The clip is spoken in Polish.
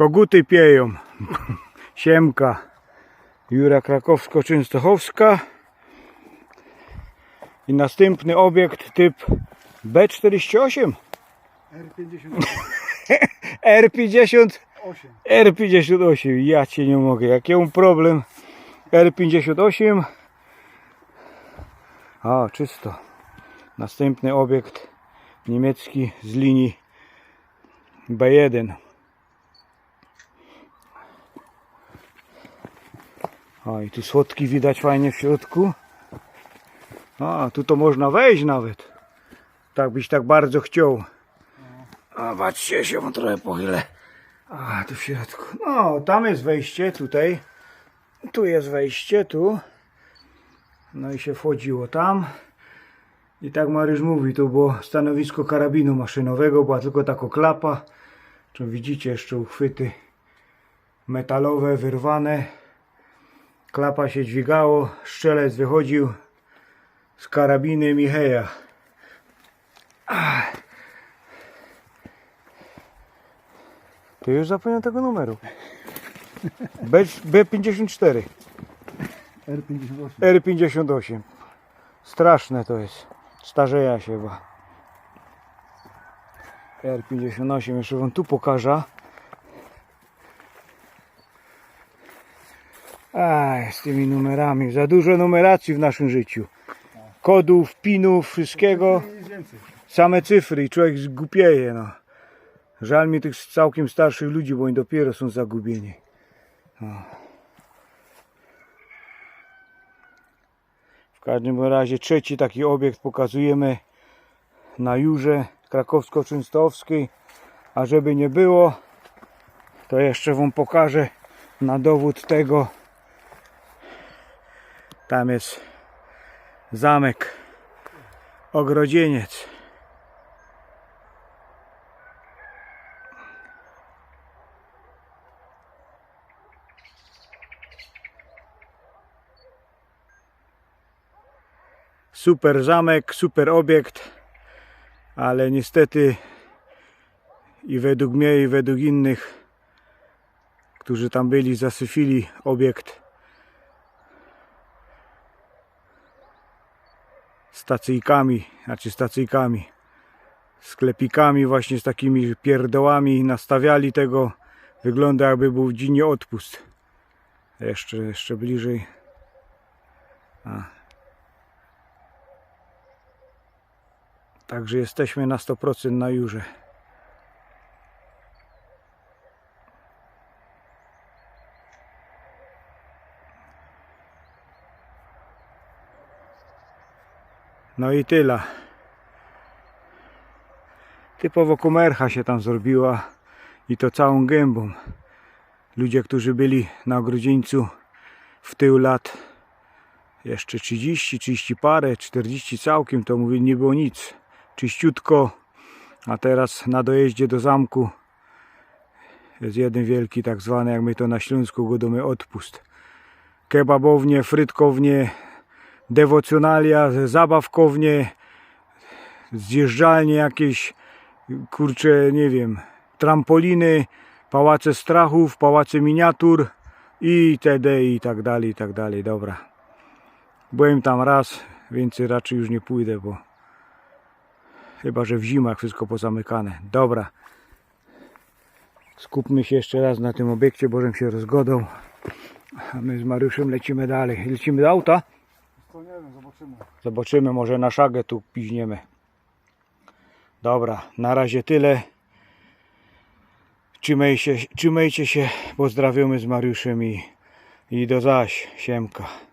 Koguty pieją. Siemka. Jura Krakowsko-Częstochowska. I następny obiekt typ B48. R58. R50 R58, ja cię nie mogę, jak ja mam problem R58 A, czysto Następny obiekt niemiecki z linii B1 A i tu słodki widać fajnie w środku A, tu to można wejść nawet Tak byś tak bardzo chciał A, patrzcie się, trochę pochylę a, tu w środku. No, tam jest wejście, tutaj. Tu jest wejście, tu. No i się wchodziło tam. I tak Mariusz mówi, to było stanowisko karabinu maszynowego, była tylko taka klapa. Tu widzicie jeszcze uchwyty metalowe, wyrwane. Klapa się dźwigało, strzelec wychodził z karabinem Micheja. Ty już zapomniał tego numeru. B, B54, R58. R58. Straszne to jest. Starzeja się chyba. R58, jeszcze wam tu pokażę. Aj, z tymi numerami. Za dużo numeracji w naszym życiu. Kodów, pinów, wszystkiego. Same cyfry i człowiek zgupieje, no. Żal mi tych całkiem starszych ludzi, bo oni dopiero są zagubieni. No. W każdym razie trzeci taki obiekt pokazujemy na Jurze Krakowsko-Częstochowskiej. A żeby nie było, to jeszcze Wam pokażę na dowód tego. Tam jest zamek Ogrodzieniec. Super zamek, super obiekt, ale niestety i według mnie i według innych, którzy tam byli, zasyfili obiekt stacyjkami, znaczy stacyjkami, sklepikami właśnie z takimi pierdołami nastawiali tego. Wygląda jakby był dziennie odpust. Jeszcze, jeszcze bliżej. A. Także jesteśmy na 100% na Jurze. No i tyle. Typowo komercha się tam zrobiła i to całą gębą. Ludzie, którzy byli na ogrodzieńcu w tył lat jeszcze 30, 30 parę, 40 całkiem, to mówię, nie było nic. Czyściutko, a teraz na dojeździe do zamku jest jeden wielki, tak zwany, jak my to na Śląsku godomy odpust. Kebabownie, frytkownie, dewocjonalia, zabawkownie, zjeżdżalnie jakieś, kurcze, nie wiem, trampoliny, pałace strachów, pałace miniatur i td. i tak dalej, i tak dalej. Dobra. Byłem tam raz, więcej raczej już nie pójdę, bo chyba, że w zimach wszystko pozamykane. Dobra. Skupmy się jeszcze raz na tym obiekcie, bożem się rozgodą. A my z Mariuszem lecimy dalej. Lecimy do auta. To nie wiem, zobaczymy. Zobaczymy, może na szagę tu piźniemy. Dobra, na razie tyle. Trzymaj się, trzymajcie się, pozdrawiamy z Mariuszem i, i do zaś, siemka.